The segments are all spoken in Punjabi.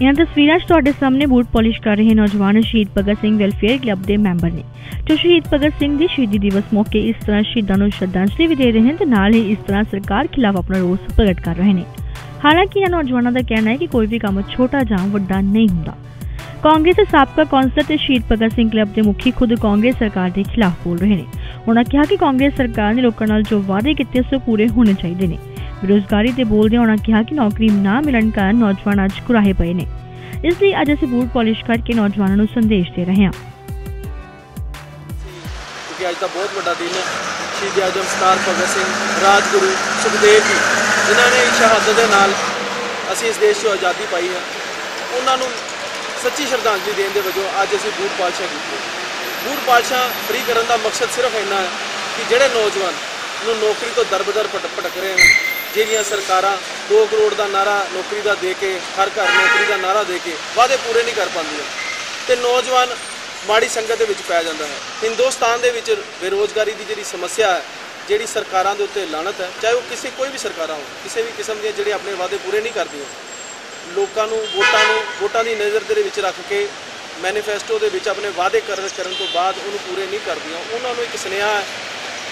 ਇਹਨਾਂ ਤਸਵੀਰਾਂ 'ਚ ਤੁਹਾਡੇ ਸਾਹਮਣੇ ਬੂਟ ਪਾਲਿਸ਼ ਕਰ ਰਹੇ ਨੌਜਵਾਨ ਸ਼ਹੀਦ ਭਗਤ ਸਿੰਘ ਵੈਲਫੇਅਰ ਕਲੱਬ ਦੇ ਮੈਂਬਰ ਨੇ। ਜੋ ਸ਼ਹੀਦ ਭਗਤ ਸਿੰਘ ਦੀ ਸ਼ਹੀਦੀ ਦਿਵਸ ਮੌਕੇ ਇਸ ਤਰ੍ਹਾਂ ਸ਼ਹੀਦਾਂ ਨੂੰ ਸ਼ਰਧਾਂਜਲੀ ਵੀ ਦੇ ਰਹੇ ਹਨ ਤੇ ਨਾਲ ਹੀ ਇਸ ਤਰ੍ਹਾਂ ਸਰਕਾਰ ਖਿਲਾਫ ਆਪਣਾ ਰੋਸ ਪ੍ਰਗਟ ਕਰ ਰਹੇ ਨੇ। ਹਾਲਾਂਕਿ ਇਹਨਾਂ ਨੌਜਵਾਨਾਂ ਦਾ ਕਹਿਣਾ ਹੈ ਕਿ ਕੋਈ ਵੀ ਕੰਮ ਛੋਟਾ ਜਾਂ ਵੱਡਾ ਨਹੀਂ ਹੁੰਦਾ। ਕਾਂਗਰਸ ਦੇ ਸਾਬਕਾ ਕੌਂਸਲਰ ਤੇ ਸ਼ਹੀਦ ਭਗਤ ਸਿੰਘ ਕਲੱਬ ਦੇ ਮੁਖੀ ਖੁਦ ਕਾਂਗਰਸ ਸਰਕਾਰ ਦੇ ਖਿਲਾਫ ਬੋਲ ਰਹੇ ਨੇ। ਉਹਨਾਂ ਕਿਹਾ ਕਿ ਕਾਂਗਰਸ ਸਰਕਾਰ ਨੇ ਲੋਕਾਂ ਨਾਲ ਜੋ ਵਾਅਦੇ ਕੀਤੇ ਸੋ ਪੂਰੇ ਹੋਣੇ ਚਾਹੀਦੇ ਨੇ। ਬੇਰੁਜ਼ਗਾਰੀ ਤੇ ਬੋਲਦੇ ਉਹਨਾਂ ਕਿਹਾ ਕਿ ਨੌਕਰੀ ਨਾ ਮਿਲਣ ਕਾਰਨ ਨੌਜਵਾਨ ਅੱਜ ਕੁਰਾਹੇ ਪਏ ਨੇ। ਇਸ ਲਈ ਅੱਜ ਅਸੀਂ ਬੂਟ ਪਾਲਿਸ਼ ਕਰਕੇ ਨੌਜਵਾਨਾਂ ਨੂੰ ਸੰਦੇਸ਼ ਦੇ ਰਹੇ ਹਾਂ। ਕਿਉਂਕਿ ਅੱਜ ਦਾ ਬਹੁਤ ਵੱਡਾ ਦਿਨ ਹੈ। ਸ਼ਹੀਦ ਆਜਮ ਸਰਦਾਰ ਭਗਤ ਸਿੰਘ, ਰਾਜਗੁਰੂ ਸੁਖਦੇਵ ਜੀ, ਜਿਨ੍ਹਾਂ ਨੇ ਸ਼ਹਾਦਤ ਦੇ ਨਾਲ ਅਸੀਂ ਇਸ ਦੇਸ਼ 'ਚ ਆਜ਼ਾਦੀ ਪਾਈ ਹੈ। ਉਹਨਾਂ ਨੂੰ ਸੱਚੀ ਸ਼ਰਧਾਂਜਲੀ ਦੇਣ ਦੇ ਵਜੋਂ ਅੱਜ ਅਸੀਂ ਬੂਟ ਪਾਲਸ਼ਾ ਕੀਤੀ ਬੂਟ ਪਾਲਸ਼ਾ ਫ੍ਰੀ ਕਰਨ ਦਾ ਮਕਸਦ ਸਿਰਫ ਇੰਨਾ ਹੈ ਕਿ ਜਿਹੜੇ ਨੌਜਵਾਨ ਨੂੰ ਨੌਕਰੀ ਤੋਂ ਦਰਬਦਰ ਭਟਕ ਰਹੇ ਹਨ ਜਿਹੜੀਆਂ ਸਰਕਾਰਾਂ 2 ਕਰੋੜ ਦਾ ਨਾਰਾ ਨੌਕਰੀ ਦਾ ਦੇ ਕੇ, ਹਰ ਘਰ ਨੌਕਰੀ ਦਾ ਨਾਰਾ ਦੇ ਕੇ ਵਾਅਦੇ ਪੂਰੇ ਨਹੀਂ ਕਰ ਪਾਉਂਦੀਆਂ। ਤੇ ਨੌਜਵਾਨ ਮਾੜੀ ਸੰਗਤ ਦੇ ਵਿੱਚ ਪੈ ਜਾਂਦਾ ਹੈ। ਹਿੰਦੁਸਤਾਨ ਦੇ ਵਿੱਚ ਬੇਰੋਜ਼ਗਾਰੀ ਦੀ ਜਿਹੜੀ ਸਮੱਸਿਆ ਹੈ, ਜਿਹੜੀ ਸਰਕਾਰਾਂ ਦੇ ਉੱਤੇ ਲਾਣਤ ਹੈ, ਚਾਹੇ ਉਹ ਕਿਸੇ ਕੋਈ ਵੀ ਸਰਕਾਰਾਂ ਹੋ ਕਿਸੇ ਵੀ ਕਿਸਮ ਦੀਆਂ ਜਿਹੜੇ ਆਪਣੇ ਵਾਅਦੇ ਪੂਰੇ ਨਹੀਂ ਕਰਦੀਆਂ। ਲੋਕਾਂ ਨੂੰ ਵੋਟਾਂ ਨੂੰ, ਵੋਟਾਂ ਦੀ ਨਜ਼ਰ ਦੇ ਵਿੱਚ ਰੱਖ ਕੇ ਮੈਨੀਫੈਸਟੋ ਦੇ ਵਿੱਚ ਆਪਣੇ ਵਾਅਦੇ ਕਰਨ ਕਰਨ ਤੋਂ ਬਾਅਦ ਉਹਨੂੰ ਪੂਰੇ ਨਹੀਂ ਕਰਦੀਆਂ। ਉਹਨਾਂ ਨੂੰ ਇੱਕ ਸੁਨੇਹਾ ਹੈ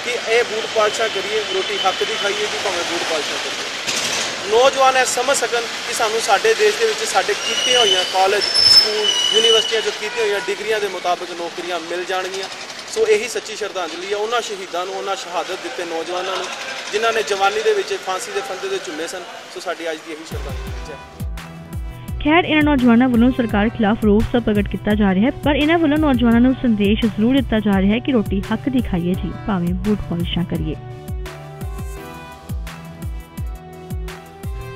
ਕਿ ਇਹ ਬੂਟ ਪਾਲਸ਼ਾ ਕਰੀਏ, ਰੋਟੀ ਹੱਕ ਦੀ ਖਾਈਏ ਕਿ ਭਾਵੇਂ ਬੂਟ ਪਾਲਸ਼ਾ ਕਰੀਏ। ਨੌਜਵਾਨ ਇਹ ਸਮਝ ਸਕਣ ਕਿ ਸਾਨੂੰ ਸਾਡੇ ਦੇਸ਼ ਦੇ ਵਿੱਚ ਸਾਡੇ ਕੀਤੀਆਂ ਹੋਈਆਂ ਕਾਲਜ ਸਕੂਲ ਯੂਨੀਵਰਸਿਟੀਆਂ 'ਚ ਕੀਤੀਆਂ ਹੋਈਆਂ ਡਿਗਰੀਆਂ ਦੇ ਮੁਤਾਬਕ ਨੌਕਰੀਆਂ ਮਿਲ ਜਾਣਗੀਆਂ। ਸੋ ਇਹੀ ਸੱਚੀ ਸ਼ਰਧਾਂਜਲੀ ਹੈ ਉਹਨਾਂ ਸ਼ਹੀਦਾਂ ਨੂੰ, ਉਹਨਾਂ ਸ਼ਹਾਦਤ ਦਿੱਤੇ ਨੌਜਵਾਨਾਂ ਨੂੰ, ਜਿਨ੍ਹਾਂ ਨੇ ਜਵਾਨੀ ਦੇ ਵਿੱਚ, ਫਾਂਸੀ ਦੇ ਫੰਦੇ ਦੇ ਝੁੱਲੇ ਸਨ। ਸੋ ਸਾਡੀ ਅੱਜ ਦੀ ਇਹੀ ਸ਼ਰਧਾਂਜਲੀ ਹੈ। ਖੈਰ, ਇਹਨਾਂ ਨੌਜਵਾਨਾਂ ਵੱਲੋਂ ਸਰਕਾਰ ਖਿਲਾਫ ਰੋਸ ਪ੍ਰਗਟ ਕੀਤਾ ਜਾ ਰਿਹਾ ਹੈ, ਪਰ ਇਹਨਾਂ ਵੱਲੋਂ ਨੌਜਵਾਨਾਂ ਨੂੰ ਸੰਦੇਸ਼ ਜ਼ਰੂਰ ਦਿੱਤਾ ਜਾ ਰਿਹਾ ਹੈ ਕਿ ਰੋਟੀ ਹੱਕ ਦੀ ਖਾਈਏ ਜੀ, ਭਾਵੇਂ ਬੂਟ ਪਾਲਿਸ਼ਾਂ ਕਰੀਏ।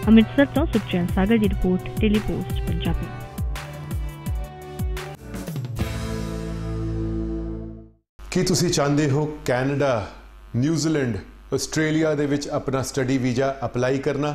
ਅੰਮ੍ਰਿਤਸਰ ਤੋਂ ਸੁਖਚੈਨ ਸਾਗਰ ਦੀ ਰਿਪੋਰਟ ਟੈਲੀ ਪੋਸਟ, ਪੰਜਾਬੀ। ਕੀ ਤੁਸੀਂ ਚਾਹੁੰਦੇ ਹੋ ਕੈਨੇਡਾ, ਨਿਊਜ਼ੀਲੈਂਡ, ਆਸਟ੍ਰੇਲੀਆ ਦੇ ਵਿੱਚ ਆਪਣਾ ਸਟੱਡੀ ਵੀਜ਼ਾ ਅਪਲਾਈ ਕਰਨਾ?